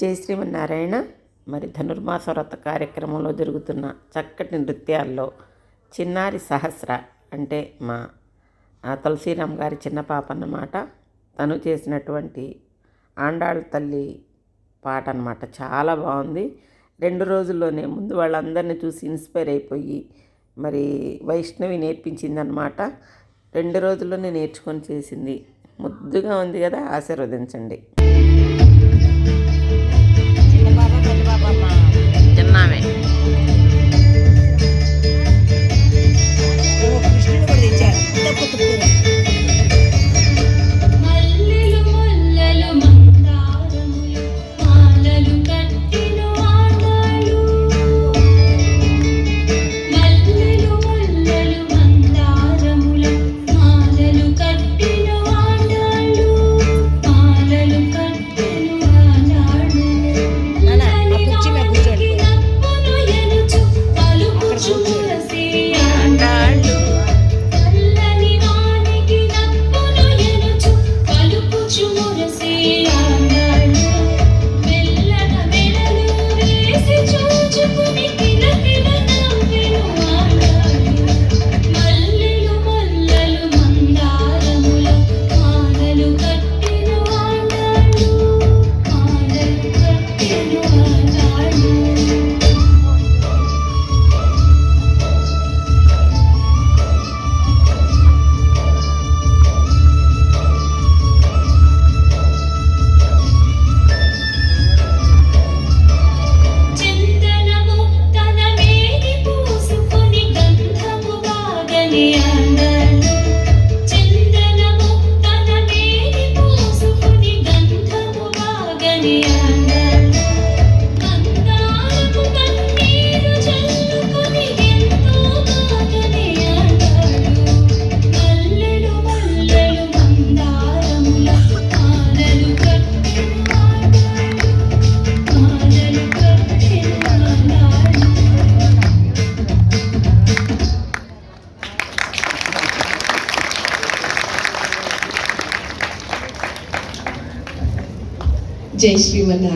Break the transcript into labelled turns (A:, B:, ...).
A: జై శ్రీమన్నారాయణ. మరి ధనుర్మాస వ్రత కార్యక్రమంలో జరుగుతున్న చక్కటి నృత్యాల్లో చిన్నారి సహస్ర అంటే మా తులసీరామ్ గారి చిన్న పాప అన్నమాట. తను చేసినటువంటి ఆండాళ్ళ తల్లి పాట అన్నమాట. చాలా బాగుంది. రెండు రోజుల్లోనే ముందు వాళ్ళందరినీ చూసి ఇన్స్పైర్ అయిపోయి మరి వైష్ణవి నేర్పించిందనమాట రెండు రోజుల్లోనే నేర్చుకొని చేసింది. ముద్దుగా ఉంది కదా ఆశీర్వదించండి.
B: చిన్న బాబా పెద్ద బాబా అమ్మ
C: జై శ్రీమన్నారాయణ